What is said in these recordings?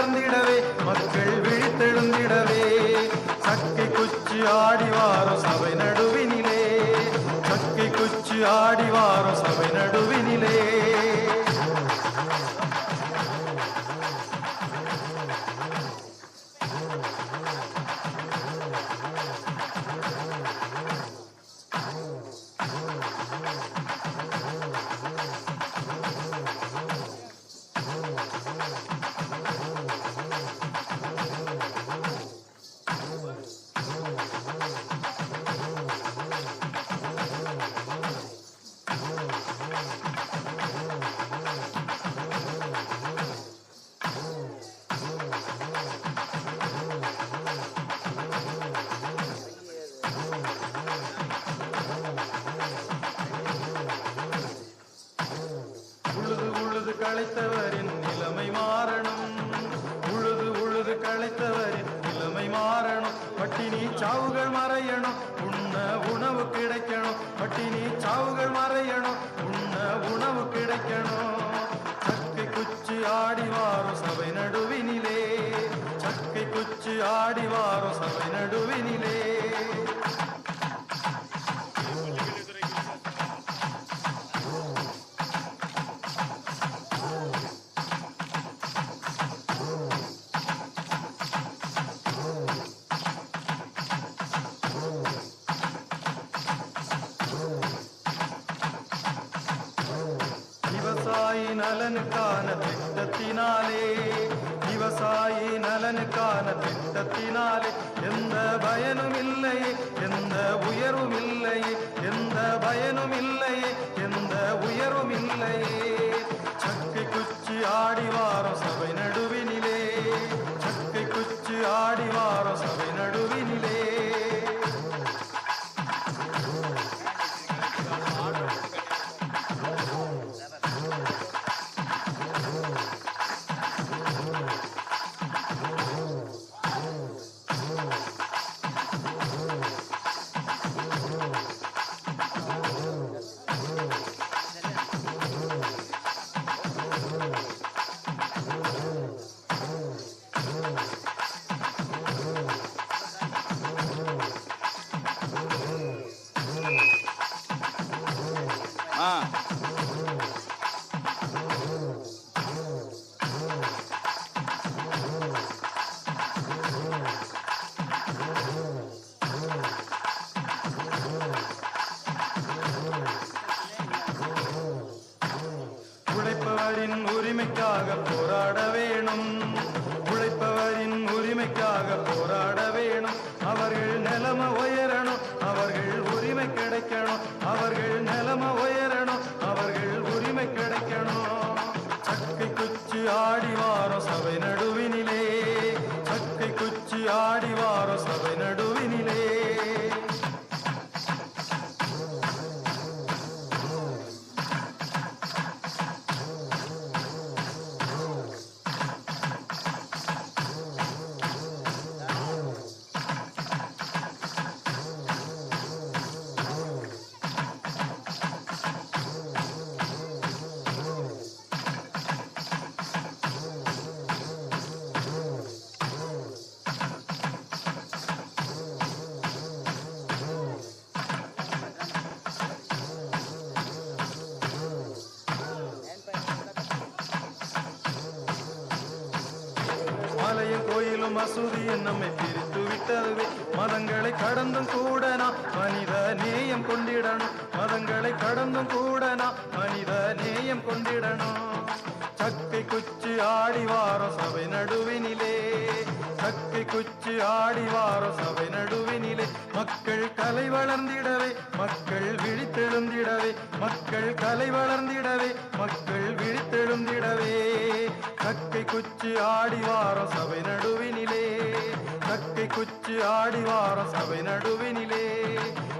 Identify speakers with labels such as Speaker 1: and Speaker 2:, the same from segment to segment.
Speaker 1: கலை மக்கள் விழித்தெழுந்திடவே. சக்கை குச்சி ஆடிவாரோ சபை நடுவினிலே. சக்கை குச்சி ஆடிவாரோ சபை சாவுகள் மறையணும். உண்ண உணவு கிடைக்கணும். பட்டினி சாவுகள் மறையணும். உண்ண உணவு கிடைக்கணும். சக்கை குச்சி ஆடி வாரும் சபை நடுவினிலே. சக்கை குச்சி ஆடி வாரும் சபை நடுவினிலே. நலனுக்கான திட்டத்தினாலே விவசாயி நலனுக்கான திட்டத்தினாலே எந்த பயனும் இல்லை எந்த உயர்வும் இல்லை எந்த பயனும் இல்லை எந்த உயர்வும் இல்லையே
Speaker 2: ஆ
Speaker 1: உழைப்பவரின் உரிமைக்காக போராட வேணும். உழைப்பவரின் உரிமைக்காக போராட வேணும். அவர்கள் நிலம உயரணும் மசூதி கோயிலும் பிரித்து விட்டதுவே. மதங்களை கடந்தும் கூட நாம் மனித நேயம் கொண்டிடணும். மதங்களை கடந்தும் கூட நாம் மனித நேயம் கொண்டிடணும். சக்கை குச்சி ஆடி வாரம் சபை நடுவினிலே. சக்கை குச்சி ஆடி வாரம் சபை நடுவினிலே. மக்கள் கலை வளர்ந்திடவே மக்கள் விழித்தெழுந்திடவே மக்கள் கலை வளர்ந்திடவே மக்கள் விழித்தெழுந்திடவே. சக்கை குச்சி ஆடி வாரம் சபை நடுவினிலே. சக்கை குச்சி ஆடி சபை நடுவினிலே.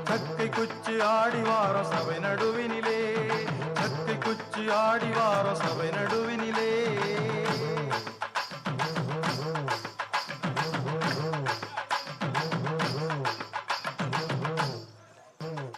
Speaker 1: சக்கை குச்சி ஆடி சபை நடுவினிலே. சக்கை குச்சி ஆடி சபை நடுவினிலே.